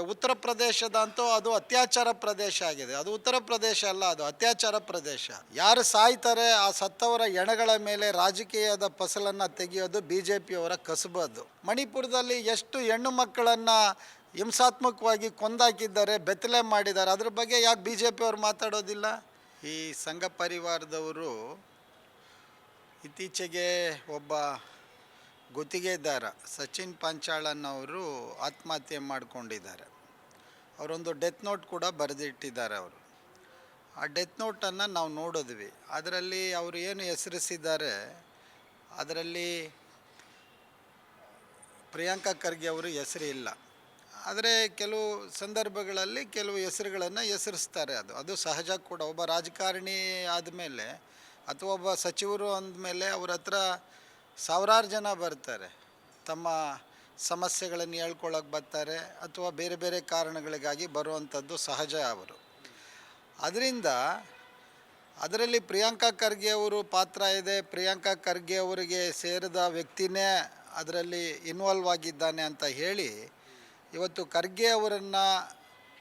ಉತ್ತರ ಪ್ರದೇಶದ ಅಂತೂ ಅದು ಅತ್ಯಾಚಾರ ಪ್ರದೇಶ ಆಗಿದೆ. ಅದು ಉತ್ತರ ಪ್ರದೇಶ ಅಲ್ಲ, ಅದು ಅತ್ಯಾಚಾರ ಪ್ರದೇಶ. ಯಾರು ಸಾಯ್ತಾರೆ ಆ ಸತ್ತವರ ಎಣಗಳ ಮೇಲೆ ರಾಜಕೀಯದ ಫಸಲನ್ನು ತೆಗೆಯೋದು ಬಿ ಜೆ ಪಿಯವರ ಕಸಬದು ಮಣಿಪುರದಲ್ಲಿ ಎಷ್ಟು ಹೆಣ್ಣು ಮಕ್ಕಳನ್ನು ಹಿಂಸಾತ್ಮಕವಾಗಿ ಕೊಂದಾಕಿದ್ದಾರೆ, ಬೆತ್ತಲೆ ಮಾಡಿದ್ದಾರೆ, ಅದ್ರ ಬಗ್ಗೆ ಯಾಕೆ ಬಿ ಜೆ ಪಿಯವರು ಮಾತಾಡೋದಿಲ್ಲ? ಈ ಸಂಘ ಪರಿವಾರದವರು ಇತ್ತೀಚೆಗೆ ಒಬ್ಬ ಗುತ್ತಿಗೆದಾರ ಸಚಿನ್ ಪಾಂಚಾಳನ್ನವರು ಆತ್ಮಹತ್ಯೆ ಮಾಡಿಕೊಂಡಿದ್ದಾರೆ. ಅವರೊಂದು ಡೆತ್ ನೋಟ್ ಕೂಡ ಬರೆದಿಟ್ಟಿದ್ದಾರೆ ಅವರು. ಆ ಡೆತ್ ನೋಟನ್ನು ನಾವು ನೋಡಿದ್ವಿ. ಅದರಲ್ಲಿ ಅವರು ಏನು ಹೆಸರಿಸಿದ್ದಾರೆ? ಅದರಲ್ಲಿ ಪ್ರಿಯಾಂಕಾ ಖರ್ಗೆ ಅವರು ಹೆಸರು ಇಲ್ಲ. ಆದರೆ ಕೆಲವು ಸಂದರ್ಭಗಳಲ್ಲಿ ಕೆಲವು ಹೆಸರುಗಳನ್ನು ಹೆಸರಿಸ್ತಾರೆ ಅದು. ಅದು ಸಹಜ ಕೂಡ. ಒಬ್ಬ ರಾಜಕಾರಣಿ ಆದಮೇಲೆ ಅಥವಾ ಒಬ್ಬ ಸಚಿವರು ಅಂದಮೇಲೆ ಅವ್ರ ಹತ್ರ ಸಾವಿರಾರು ಜನ ಬರ್ತಾರೆ. ತಮ್ಮ ಸಮಸ್ಯೆಗಳನ್ನು ಹೇಳ್ಕೊಳ್ಳೋಕೆ ಬರ್ತಾರೆ ಅಥವಾ ಬೇರೆ ಬೇರೆ ಕಾರಣಗಳಿಗಾಗಿ ಬರುವಂಥದ್ದು ಸಹಜ ಅವರು. ಅದರಿಂದ ಅದರಲ್ಲಿ ಪ್ರಿಯಾಂಕಾ ಖರ್ಗೆ ಅವರು ಪಾತ್ರ ಇದೆ. ಪ್ರಿಯಾಂಕಾ ಖರ್ಗೆ ಅವರಿಗೆ ಸೇರಿದ ವ್ಯಕ್ತಿನೇ ಅದರಲ್ಲಿ ಇನ್ವಾಲ್ವ್ ಆಗಿದ್ದಾನೆ ಅಂತ ಹೇಳಿ ಇವತ್ತು ಖರ್ಗೆ ಅವರನ್ನು,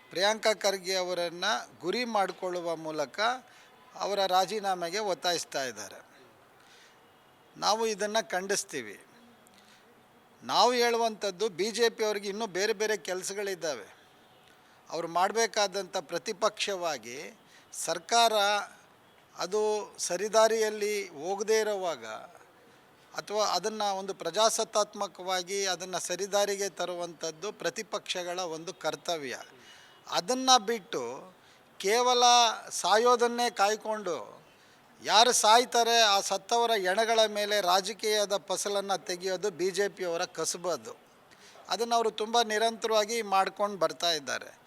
ಪ್ರಿಯಾಂಕಾ ಖರ್ಗೆ ಅವರನ್ನು ಗುರಿ ಮಾಡಿಕೊಳ್ಳುವ ಮೂಲಕ ಅವರ ರಾಜೀನಾಮೆಗೆ ಒತ್ತಾಯಿಸ್ತಾ ಇದ್ದಾರೆ. ನಾವು ಇದನ್ನು ಖಂಡಿಸ್ತೀವಿ. ನಾವು ಹೇಳುವಂಥದ್ದು ಬಿ ಜೆ ಪಿಯವ್ರಿಗೆ ಇನ್ನೂ ಬೇರೆ ಬೇರೆ ಕೆಲಸಗಳಿದ್ದಾವೆ. ಅವರು ಮಾಡಬೇಕಾದಂಥ ಪ್ರತಿಪಕ್ಷವಾಗಿ ಸರ್ಕಾರ ಅದು ಸರಿದಾರಿಯಲ್ಲಿ ಹೋಗದೇ ಇರುವಾಗ ಅಥವಾ ಅದನ್ನು ಒಂದು ಪ್ರಜಾಸತ್ತಾತ್ಮಕವಾಗಿ ಅದನ್ನು ಸರಿದಾರಿಗೆ ತರುವಂಥದ್ದು ಪ್ರತಿಪಕ್ಷಗಳ ಒಂದು ಕರ್ತವ್ಯ. ಅದನ್ನು ಬಿಟ್ಟು ಕೇವಲ ಸಾಯೋದನ್ನೇ ಕಾಯ್ಕೊಂಡು ಯಾರು ಸಾಯ್ತಾರೆ ಆ ಸತ್ತವರ ಎಣಗಳ ಮೇಲೆ ರಾಜಕೀಯದ ಫಸಲನ್ನು ತೆಗೆಯೋದು ಬಿ ಜೆ ಪಿಯವರ ಕಸುಬದು ಅದನ್ನು ಅವರು ತುಂಬ ನಿರಂತರವಾಗಿ ಮಾಡ್ಕೊಂಡು ಬರ್ತಾ ಇದ್ದಾರೆ.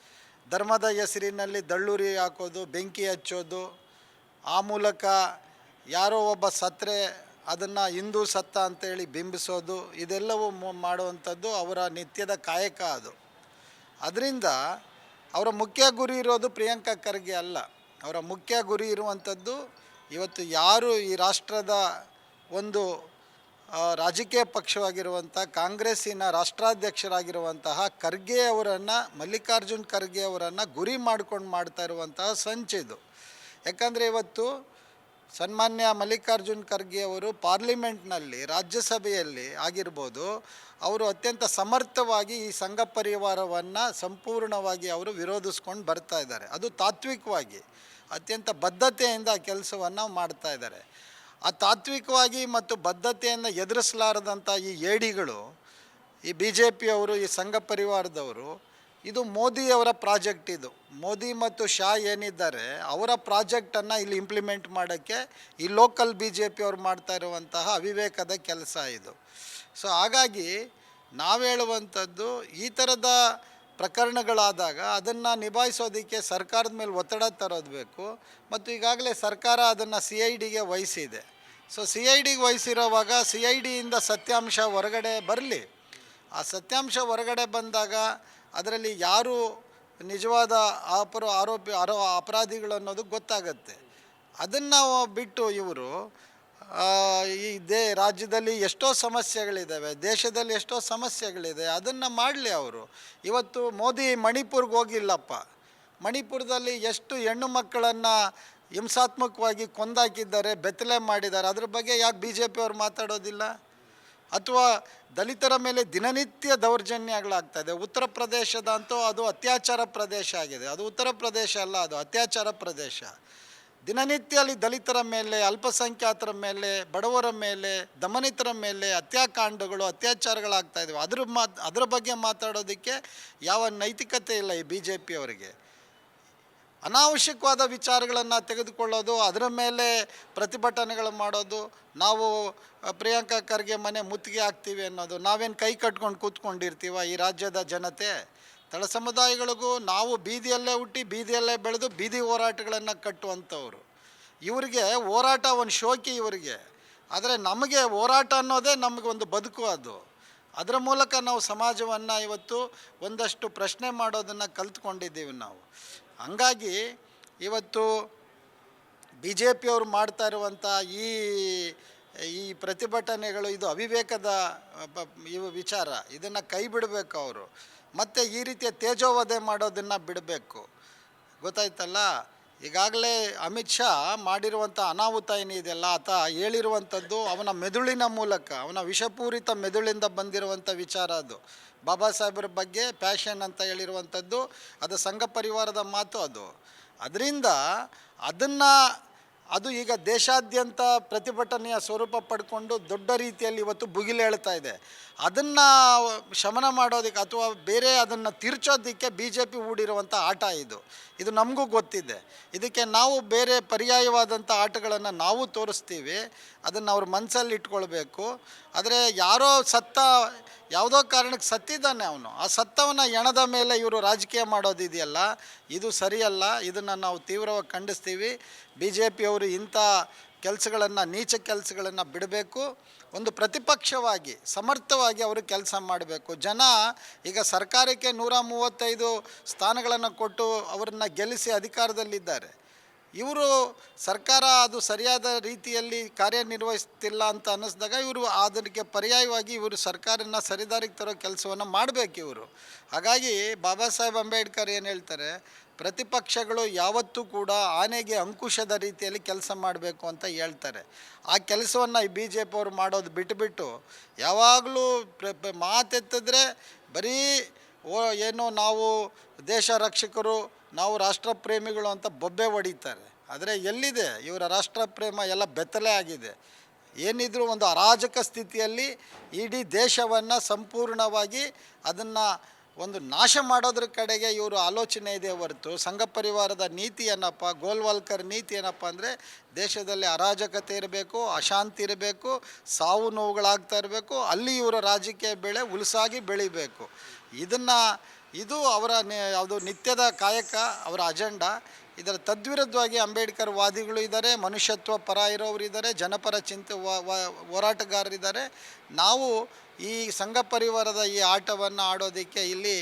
ಧರ್ಮದ ಹೆಸರಿನಲ್ಲಿ ದಳ್ಳೂರಿ ಹಾಕೋದು, ಬೆಂಕಿ ಹಚ್ಚೋದು, ಆ ಮೂಲಕ ಯಾರೋ ಒಬ್ಬ ಸತ್ತರೆ, ಅದನ್ನು ಹಿಂದೂ ಸತ್ತ ಅಂತೇಳಿ ಬಿಂಬಿಸೋದು, ಇದೆಲ್ಲವೂ ಮಾಡುವಂಥದ್ದು ಅವರ ನಿತ್ಯದ ಕಾಯಕ ಅದು. ಅದರಿಂದ ಅವರ ಮುಖ್ಯ ಗುರಿ ಇರೋದು ಪ್ರಿಯಾಂಕಾ ಖರ್ಗೆ ಅಲ್ಲ. ಅವರ ಮುಖ್ಯ ಗುರಿ ಇರುವಂಥದ್ದು ಇವತ್ತು ಯಾರು ಈ ರಾಷ್ಟ್ರದ ಒಂದು ರಾಜಕೀಯ ಪಕ್ಷವಾಗಿರುವಂಥ ಕಾಂಗ್ರೆಸ್ಸಿನ ರಾಷ್ಟ್ರಾಧ್ಯಕ್ಷರಾಗಿರುವಂತಹ ಖರ್ಗೆ ಅವರನ್ನು, ಮಲ್ಲಿಕಾರ್ಜುನ್ ಖರ್ಗೆ ಅವರನ್ನು ಗುರಿ ಮಾಡ್ಕೊಂಡು ಮಾಡ್ತಾ ಇರುವಂತಹ ಸಂಚಿದು ಯಾಕಂದರೆ ಇವತ್ತು ಸನ್ಮಾನ್ಯ ಮಲ್ಲಿಕಾರ್ಜುನ್ ಖರ್ಗೆ ಅವರು ಪಾರ್ಲಿಮೆಂಟ್ನಲ್ಲಿ, ರಾಜ್ಯಸಭೆಯಲ್ಲಿ ಆಗಿರ್ಬೋದು, ಅವರು ಅತ್ಯಂತ ಸಮರ್ಥವಾಗಿ ಈ ಸಂಘ ಪರಿವಾರವನ್ನು ಸಂಪೂರ್ಣವಾಗಿ ಅವರು ವಿರೋಧಿಸ್ಕೊಂಡು ಬರ್ತಾ ಇದ್ದಾರೆ. ಅದು ತಾತ್ವಿಕವಾಗಿ. ಅತ್ಯಂತ ಬದ್ಧತೆಯಿಂದ ಕೆಲಸವನ್ನು ಮಾಡ್ತಾ ಇದ್ದಾರೆ. ಆ ತಾತ್ವಿಕವಾಗಿ ಮತ್ತು ಬದ್ಧತೆಯನ್ನು ಎದುರಿಸಲಾರದಂಥ ಈ ಏಡಿಗಳು, ಈ ಬಿ ಜೆ ಪಿಯವರು ಈ ಸಂಘ ಪರಿವಾರದವರು, ಇದು ಮೋದಿಯವರ ಪ್ರಾಜೆಕ್ಟ್ ಇದು. ಮೋದಿ ಮತ್ತು ಶಾ ಏನಿದ್ದಾರೆ, ಅವರ ಪ್ರಾಜೆಕ್ಟನ್ನು ಇಲ್ಲಿ ಇಂಪ್ಲಿಮೆಂಟ್ ಮಾಡೋಕ್ಕೆ ಈ ಲೋಕಲ್ ಬಿ ಜೆ ಪಿಯವ್ರು ಮಾಡ್ತಾ ಇರುವಂತಹ ಅವಿವೇಕದ ಕೆಲಸ ಇದು. ಸೊ, ಹಾಗಾಗಿ ನಾವು ಹೇಳುವಂಥದ್ದು ಈ ಥರದ ಪ್ರಕರಣಗಳಾದಾಗ ಅದನ್ನು ನಿಭಾಯಿಸೋದಕ್ಕೆ ಸರ್ಕಾರದ ಮೇಲೆ ಒತ್ತಡ ತರೋದು ಬೇಕು. ಮತ್ತು ಈಗಾಗಲೇ ಸರ್ಕಾರ ಅದನ್ನು ಸಿ ಐ ಡಿಗೆ ವಹಿಸಿದೆ. ಸೊ, ಸಿ ಐ ಡಿಗೆ ವಹಿಸಿರೋವಾಗ ಸಿ ಐ ಡಿಯಿಂದ ಸತ್ಯಾಂಶ ಹೊರಗಡೆ ಬರಲಿ. ಆ ಸತ್ಯಾಂಶ ಹೊರಗಡೆ ಬಂದಾಗ ಅದರಲ್ಲಿ ಯಾರು ನಿಜವಾದ ಅಪರ ಆರೋಪಿ, ಆರೋ, ಅಪರಾಧಿಗಳು ಅನ್ನೋದು ಗೊತ್ತಾಗತ್ತೆ. ಅದನ್ನು ಬಿಟ್ಟು ಇವರು ಈ ದೇ, ರಾಜ್ಯದಲ್ಲಿ ಎಷ್ಟೋ ಸಮಸ್ಯೆಗಳಿದ್ದಾವೆ ದೇಶದಲ್ಲಿ ಎಷ್ಟೋ ಸಮಸ್ಯೆಗಳಿದೆ, ಅದನ್ನು ಮಾಡಲಿ ಅವರು. ಇವತ್ತು ಮೋದಿ ಮಣಿಪುರ್ಗೆ ಹೋಗಿಲ್ಲಪ್ಪ. ಮಣಿಪುರದಲ್ಲಿ ಎಷ್ಟು ಹೆಣ್ಣು ಮಕ್ಕಳನ್ನು ಹಿಂಸಾತ್ಮಕವಾಗಿ ಕೊಂದಾಕಿದ್ದಾರೆ, ಬೆತ್ತಲೆ ಮಾಡಿದ್ದಾರೆ, ಅದ್ರ ಬಗ್ಗೆ ಯಾಕೆ ಬಿ ಜೆ ಪಿಯವ್ರು ಮಾತಾಡೋದಿಲ್ಲ? ಅಥವಾ ದಲಿತರ ಮೇಲೆ ದಿನನಿತ್ಯ ದೌರ್ಜನ್ಯಗಳಾಗ್ತಾ ಇದೆ. ಉತ್ತರ ಪ್ರದೇಶದಂತೂ ಅದು ಅತ್ಯಾಚಾರ ಪ್ರದೇಶ ಆಗಿದೆ. ಅದು ಉತ್ತರ ಪ್ರದೇಶ ಅಲ್ಲ, ಅದು ಅತ್ಯಾಚಾರ ಪ್ರದೇಶ. ದಿನನಿತ್ಯ ಅಲ್ಲಿ ದಲಿತರ ಮೇಲೆ, ಅಲ್ಪಸಂಖ್ಯಾತರ ಮೇಲೆ, ಬಡವರ ಮೇಲೆ, ದಮನಿತರ ಮೇಲೆ ಹತ್ಯಾಕಾಂಡಗಳು, ಅತ್ಯಾಚಾರಗಳಾಗ್ತಾ ಇದ್ದಾವೆ ಅದ್ರ ಮಾತು, ಅದರ ಬಗ್ಗೆ ಮಾತಾಡೋದಕ್ಕೆ ಯಾವ ನೈತಿಕತೆ ಇಲ್ಲ ಈ ಬಿ ಜೆ ಪಿಯವರಿಗೆ ಅನಾವಶ್ಯಕವಾದ ವಿಚಾರಗಳನ್ನು ತೆಗೆದುಕೊಳ್ಳೋದು, ಅದರ ಮೇಲೆ ಪ್ರತಿಭಟನೆಗಳು ಮಾಡೋದು, ನಾವು ಪ್ರಿಯಾಂಕಾ ಖರ್ಗೆ ಮನೆ ಮುತ್ತಿಗೆ ಹಾಕ್ತೀವಿ ಅನ್ನೋದು, ನಾವೇನು ಕೈ ಕಟ್ಕೊಂಡು ಕೂತ್ಕೊಂಡಿರ್ತೀವ ಈ ರಾಜ್ಯದ ಜನತೆ? ತಳ ಸಮುದಾಯಗಳಿಗೂ ನಾವು ಬೀದಿಯಲ್ಲೇ ಹುಟ್ಟಿ, ಬೀದಿಯಲ್ಲೇ ಬೆಳೆದು ಬೀದಿ ಹೋರಾಟಗಳನ್ನು ಕಟ್ಟುವಂಥವ್ರು. ಇವರಿಗೆ ಹೋರಾಟ ಒಂದು ಶೋಕಿ ಇವರಿಗೆ. ಆದರೆ ನಮಗೆ ಹೋರಾಟ ಅನ್ನೋದೇ ನಮಗೆ ಒಂದು ಬದುಕು ಅದು. ಅದರ ಮೂಲಕ ನಾವು ಸಮಾಜವನ್ನು ಇವತ್ತು ಒಂದಷ್ಟು ಪ್ರಶ್ನೆ ಮಾಡೋದನ್ನು ಕಲ್ತ್ಕೊಂಡಿದ್ದೀವಿ ನಾವು. ಹಂಗಾಗಿ ಇವತ್ತು ಬಿ ಜೆ ಪಿಯವರು ಮಾಡ್ತಾ ಇರುವಂಥ ಈ ಈ ಪ್ರತಿಭಟನೆಗಳು, ಇದು ಅವಿವೇಕದ ಇವು ವಿಚಾರ. ಇದನ್ನು ಕೈ ಬಿಡಬೇಕು ಅವರು. ಮತ್ತು ಈ ರೀತಿಯ ತೇಜೋವಧೆ ಮಾಡೋದನ್ನು ಬಿಡಬೇಕು. ಗೊತ್ತಾಯ್ತಲ್ಲ? ಈಗಾಗಲೇ ಅಮಿತ್ ಶಾ ಮಾಡಿರುವಂಥ ಅನಾಹುತ ಏನಿದೆಯಲ್ಲ ಆತ ಹೇಳಿರುವಂಥದ್ದು ಅವನ ಮೆದುಳಿನ ಮೂಲಕ, ಅವನ ವಿಷಪೂರಿತ ಮೆದುಳಿಂದ ಬಂದಿರುವಂಥ ವಿಚಾರ ಅದು. ಬಾಬಾ ಸಾಹೇಬ್ರ ಬಗ್ಗೆ ಪ್ಯಾಷನ್ ಅಂತ ಹೇಳಿರುವಂಥದ್ದು ಅದು ಸಂಘ ಪರಿವಾರದ ಮಾತು ಅದು. ಅದರಿಂದ ಅದನ್ನು ಅದು ಈಗ ದೇಶಾದ್ಯಂತ ಪ್ರತಿಭಟನೆಯ ಸ್ವರೂಪ ಪಡ್ಕೊಂಡು ದೊಡ್ಡ ರೀತಿಯಲ್ಲಿ ಇವತ್ತು ಭುಗಿಲೇಳ್ತಾ ಇದೆ. ಅದನ್ನು ಶಮನ ಮಾಡೋದಕ್ಕೆ ಅಥವಾ ಬೇರೆ ಅದನ್ನು ತಿರ್ಚೋದಕ್ಕೆ ಬಿ ಜೆ ಪಿ ಹೂಡಿರುವಂಥ ಆಟ ಇದು. ಇದು ನಮಗೂ ಗೊತ್ತಿದೆ. ಇದಕ್ಕೆ ನಾವು ಬೇರೆ ಪರ್ಯಾಯವಾದಂಥ ಆಟಗಳನ್ನು ನಾವು ತೋರಿಸ್ತೀವಿ. ಅದನ್ನು ಅವ್ರ ಮನಸ್ಸಲ್ಲಿ ಇಟ್ಕೊಳ್ಬೇಕು. ಆದರೆ ಯಾರೋ ಸತ್ತ, ಯಾವುದೋ ಕಾರಣಕ್ಕೆ ಸತ್ತಿದ್ದಾನೆ ಅವನು. ಆ ಸತ್ತವನ ಎಣದ ಮೇಲೆ ಇವರು ರಾಜಕೀಯ ಮಾಡೋದಿದೆಯಲ್ಲ, ಇದು ಸರಿಯಲ್ಲ, ಇದನ್ನು ನಾವು ತೀವ್ರವಾಗಿ ಖಂಡಿಸ್ತೀವಿ. ಬಿ ಜೆ ಪಿಯವರು ಇಂಥ ಕೆಲಸಗಳನ್ನು, ನೀಚ ಕೆಲಸಗಳನ್ನು ಬಿಡಬೇಕು. ಒಂದು ಪ್ರತಿಪಕ್ಷವಾಗಿ, ಸಮರ್ಥವಾಗಿ ಅವರು ಕೆಲಸ ಮಾಡಬೇಕು. ಜನ ಈಗ ಸರ್ಕಾರಕ್ಕೆ ನೂರ ಮೂವತ್ತೈದು ಸ್ಥಾನಗಳನ್ನು ಕೊಟ್ಟು ಅವರನ್ನು ಗೆಲ್ಲಿಸಿ ಅಧಿಕಾರದಲ್ಲಿದ್ದಾರೆ. ಇವರು ಸರ್ಕಾರ ಅದು ಸರಿಯಾದ ರೀತಿಯಲ್ಲಿ ಕಾರ್ಯನಿರ್ವಹಿಸ್ತಿಲ್ಲ ಅಂತ ಅನ್ನಿಸಿದಾಗ ಇವರು ಅದಕ್ಕೆ ಪರ್ಯಾಯವಾಗಿ ಇವರು ಸರ್ಕಾರನ ಸರಿದಾರಿಗೆ ತರೋ ಕೆಲಸವನ್ನು ಮಾಡಬೇಕು ಇವರು. ಹಾಗಾಗಿ ಬಾಬಾ ಸಾಹೇಬ್ ಅಂಬೇಡ್ಕರ್ ಏನು ಹೇಳ್ತಾರೆ, ಪ್ರತಿಪಕ್ಷಗಳು ಯಾವತ್ತೂ ಕೂಡ ಆನೆಗೆ ಅಂಕುಶದ ರೀತಿಯಲ್ಲಿ ಕೆಲಸ ಮಾಡಬೇಕು ಅಂತ ಹೇಳ್ತಾರೆ. ಆ ಕೆಲಸವನ್ನು ಈ ಬಿ ಜೆ ಪಿ ಅವರು ಮಾಡೋದು ಬಿಟ್ಟುಬಿಟ್ಟು ಯಾವಾಗಲೂ ಮಾತೆತ್ತಿದ್ರೆ ಬರೀ ಓ, ಏನು ನಾವು ದೇಶ ರಕ್ಷಕರು, ನಾವು ರಾಷ್ಟ್ರ ಪ್ರೇಮಿಗಳು ಅಂತ ಬೊಬ್ಬೆ ಹೊಡಿತಾರೆ. ಆದರೆ ಎಲ್ಲಿದೆ? ಇವರ ರಾಷ್ಟ್ರ ಪ್ರೇಮ ಎಲ್ಲ ಬೆತ್ತಲೆ ಆಗಿದೆ. ಏನಿದ್ರೂ ಒಂದು ಅರಾಜಕ ಸ್ಥಿತಿಯಲ್ಲಿ ಇಡೀ ದೇಶವನ್ನು ಸಂಪೂರ್ಣವಾಗಿ ಅದನ್ನು ಒಂದು ನಾಶ ಮಾಡೋದ್ರ ಕಡೆಗೆ ಇವರು ಆಲೋಚನೆ ಇದೆ ಹೊರತು. ಸಂಘ ಪರಿವಾರದ ನೀತಿ ಏನಪ್ಪ? ಗೋಲ್ವಾಲ್ಕರ್ ನೀತಿ ಏನಪ್ಪ ಅಂದರೆ ದೇಶದಲ್ಲಿ ಅರಾಜಕತೆ ಇರಬೇಕು, ಅಶಾಂತಿ ಇರಬೇಕು, ಸಾವು ನೋವುಗಳಾಗ್ತಾ ಇರಬೇಕು, ಅಲ್ಲಿ ಇವರ ರಾಜಕೀಯ ಬೆಳೆ ಉಲ್ಸಾಗಿ ಬೆಳಿಬೇಕು. ಇದನ್ನು ಇದು ಅವರ ಯಾವುದು ನಿತ್ಯದ ಕಾಯಕ, ಅವರ ಅಜೆಂಡಾ. ಇದರ ತದ್ವಿರುದ್ಧವಾಗಿ ಅಂಬೇಡ್ಕರ್ ವಾದಿಗಳು ಇದ್ದಾರೆ, ಮನುಷ್ಯತ್ವ ಪರ ಇರೋರು ಇದ್ದಾರೆ, ಜನಪರ ಚಿಂತೆ ಹೋರಾಟಗಾರರಿದ್ದಾರೆ. ನಾವು ಈ ಸಂಘ ಪರಿವಾರದ ಈ ಆಟವನ್ನು ಆಡೋದಕ್ಕೆ ಇಲ್ಲಿ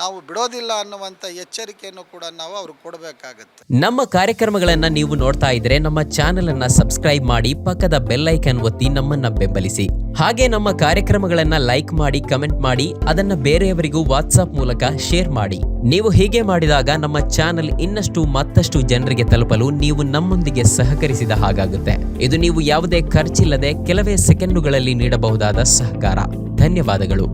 ನಾವು ಬಿಡೋದಿಲ್ಲ ಅನ್ನುವಂಥ ಎಚ್ಚರಿಕೆಯನ್ನು ಕೂಡ ನಾವು ಅವ್ರಿಗೆ ಕೊಡಬೇಕಾಗುತ್ತೆ. ನಮ್ಮ ಕಾರ್ಯಕ್ರಮಗಳನ್ನ ನೀವು ನೋಡ್ತಾ ಇದ್ರೆ ನಮ್ಮ ಚಾನೆಲ್ ಅನ್ನ ಸಬ್ಸ್ಕ್ರೈಬ್ ಮಾಡಿ ಪಕ್ಕದ ಬೆಲ್ ಐಕನ್ ಒತ್ತಿ ನಮ್ಮನ್ನ ಬೆಂಬಲಿಸಿ. ಹಾಗೆ ನಮ್ಮ ಕಾರ್ಯಕ್ರಮಗಳನ್ನ ಲೈಕ್ ಮಾಡಿ, ಕಮೆಂಟ್ ಮಾಡಿ, ಅದನ್ನ ಬೇರೆಯವರಿಗೂ ವಾಟ್ಸಾಪ್ ಮೂಲಕ ಶೇರ್ ಮಾಡಿ. ನೀವು ಹೀಗೆ ಮಾಡಿದಾಗ ನಮ್ಮ ಚಾನೆಲ್ ಇನ್ನಷ್ಟು ಮತ್ತಷ್ಟು ಜನರಿಗೆ ತಲುಪಲು ನೀವು ನಮ್ಮೊಂದಿಗೆ ಸಹಕರಿಸಿದ ಹಾಗಾಗುತ್ತೆ. ಇದು ನೀವು ಯಾವುದೇ ಖರ್ಚಿಲ್ಲದೆ ಕೆಲವೇ ಸೆಕೆಂಡುಗಳಲ್ಲಿ ನೀಡಬಹುದಾದ ಸಹಕಾರ. ಧನ್ಯವಾದಗಳು.